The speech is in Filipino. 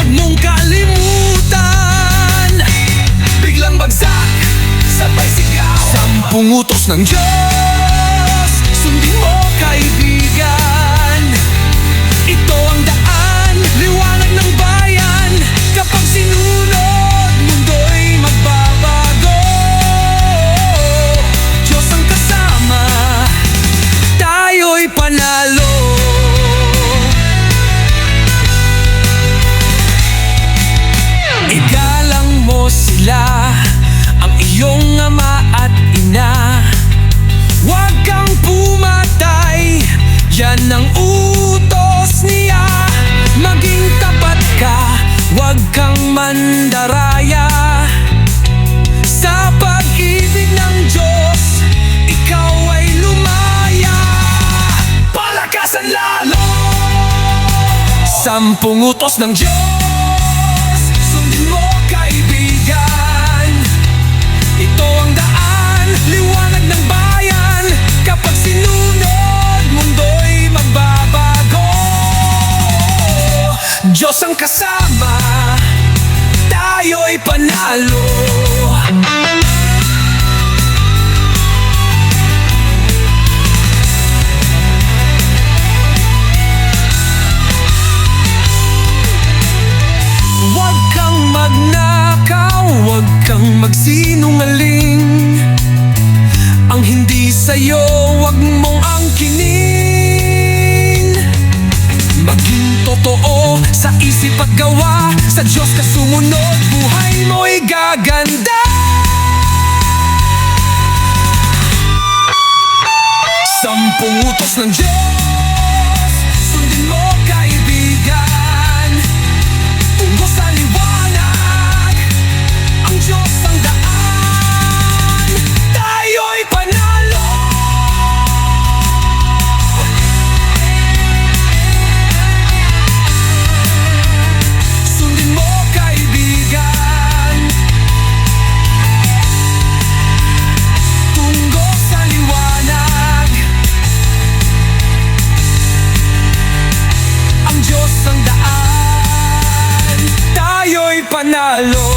Huwag mong kalimutan. Biglang bagsak Sabay sigaw. Sampung utos ng Diyos Yan ang utos niya. Maging tapat ka Huwag kang mandaraya. Sa pag-ibig ng Diyos Ikaw ay lumaya. Palakasan lalo. Sampung utos ng Diyos ang kasama Tayo'y panalo. Huwag kang magnakaw, huwag kang magsinungaling. Ang hindi sa'yo, huwag mong angkinin. Maging totoo sa isip at gawa Sa Diyos ka sumunod, buhay mo'y gaganda. Sampung utos ng Diyos calor.